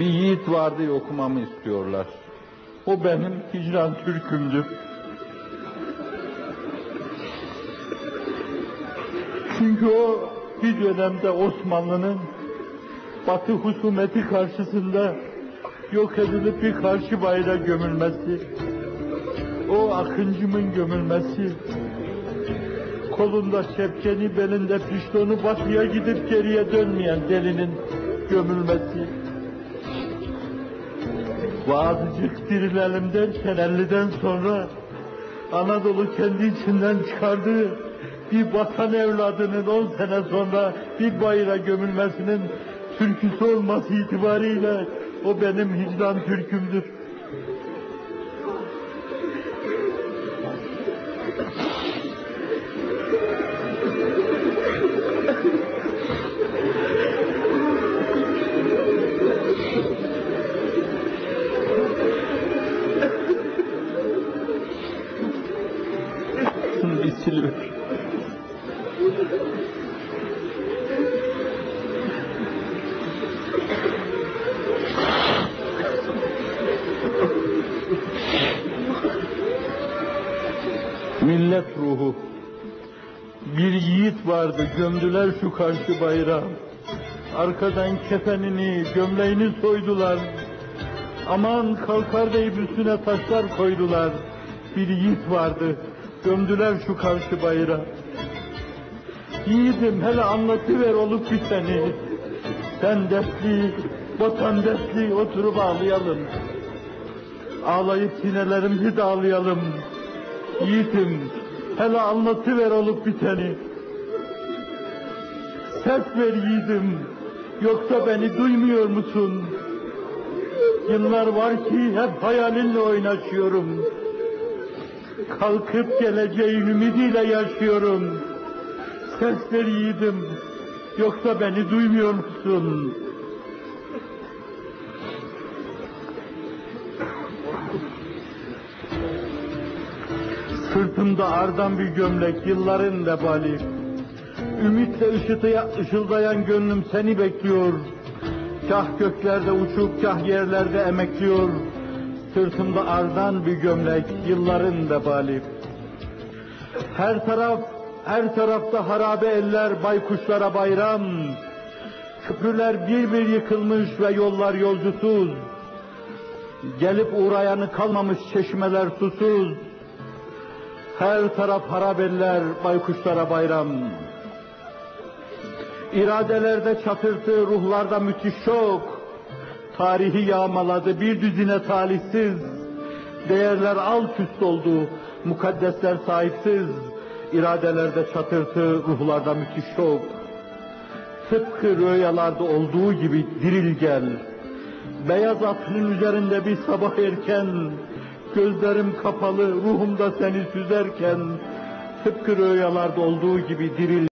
Bir yiğit vardı okumamı istiyorlar. O benim hicran türkümdür. Çünkü o bir dönemde Osmanlı'nın Batı husumeti karşısında yok edilip bir karşı bayrağa gömülmesi, o akıncımın gömülmesi, kolunda şepkeni, belinde piştonu, batıya gidip geriye dönmeyen delinin gömülmesi, Vazıcık dirilelim derken 50'den sonra Anadolu kendi içinden çıkardığı bir vatan evladının 10 sene sonra bir bayrağa gömülmesinin türküsü olması itibariyle o benim hicran türkümdür. Siliver. Millet ruhu. Bir yiğit vardı gömdüler şu karşı bayrağı. Arkadan kefenini, gömleğini soydular. Aman kalkar deyip üstüne taşlar koydular. Bir yiğit vardı, gömdüler şu karşı bayrağı. Yiğidim hele anlatıver olup biteni. Sen dertli, vatan dertli oturup ağlayalım. Ağlayıp sinelerimizi dağlayalım. Yiğidim, hele anlatıver olup biteni. Ses ver yiğidim, yoksa beni duymuyor musun? Yıllar var ki hep hayalinle oynaşıyorum. Kalkıp geleceğin ümidiyle yaşıyorum. Ses ver yiğidim, yoksa beni duymuyor musun? Sırtımda ardan bir gömlek, yılların vebali. Ümitle ışıtıya, ışıldayan gönlüm seni bekliyor. Kah göklerde uçup kah yerlerde emekliyor. Sırtımda ardan bir gömlek, yılların vebali. Her taraf, her tarafta harabe eller, baykuşlara bayram. Köprüler bir bir yıkılmış ve yollar yolcusuz. Gelip uğrayanı kalmamış çeşmeler susuz. Her taraf harabeller, baykuşlara bayram. İradelerde çatırtı, ruhlarda müthiş şok. Tarihi yağmaladı bir düzine talihsiz. Değerler alt üst oldu, mukaddesler sahipsiz. İradelerde çatırtı, ruhlarda müthiş şok. Tıpkı rüyalarda olduğu gibi diril gel. Beyaz atının üzerinde bir sabah erken, gözlerim kapalı, ruhumda seni süzerken, tıpkı rüyalarda olduğu gibi diril